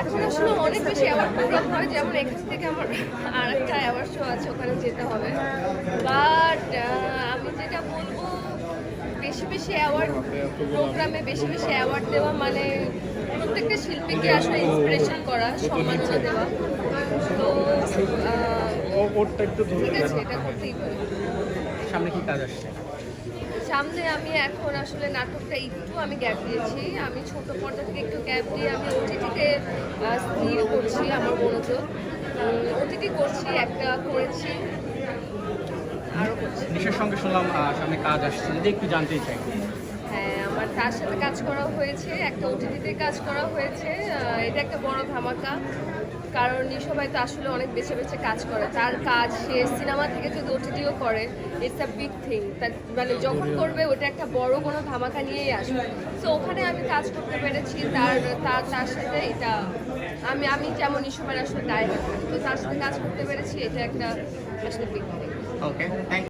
এখন আসলে অনেক বেশি অ্যাওয়ার্ড প্রোগ্রাম হয় যেমন এখান থেকে আমার আর একটা অ্যাওয়ার্ড শো আছে ওখানে যেতে হবে। বাট আমি যেটা বলব বেশি বেশি অ্যাওয়ার্ড প্রোগ্রামে বেশি বেশি অ্যাওয়ার্ড দেওয়া মানে প্রত্যেকটা শিল্পীকে আসলে ইন্সপিরেশন করা সম্মাননা দেওয়া। তো ঠিক আছে এটা করতেই পারি। সামনে কি কাজ আসছে? সামনে আমি এখন আসলে নাটকটা একটু আমি গ্যাপ দিয়েছি। আমি ছোট পর্দা থেকে একটু গ্যাপ দিয়ে আমি ওটিটিতে স্থির করছি আমার মনোযোগ। ওটিটি করছি একটা করেছি আরও করছি। নিশের সঙ্গে শুনলাম সামনে কাজ আসছে। যদি একটু জানতেই চাই। হ্যাঁ আমার তার সাথে কাজ করা হয়েছে একটা ওটিটিতে কাজ করা হয়েছে। এটা একটা বড় ধামাকা কারণ সবাই তো আসলে অনেক বেছে বেছে কাজ করে। তার কাজ সে সিনেমা থেকে যদি ওটিটিও করে ইটস আ বিগ থিং তার মানে যখন করবে ওটা একটা বড় কোনো ধামাকা নিয়েই আসবে। তো ওখানে আমি কাজ করতে পেরেছি তার তার তার সাথে এটা আমি আমি যেমন ইস্যুবার আসলে ডাইরেক্ট তো তার সাথে কাজ করতে পেরেছি এটা একটা আসলে বিগ থিং ওকে থ্যাংক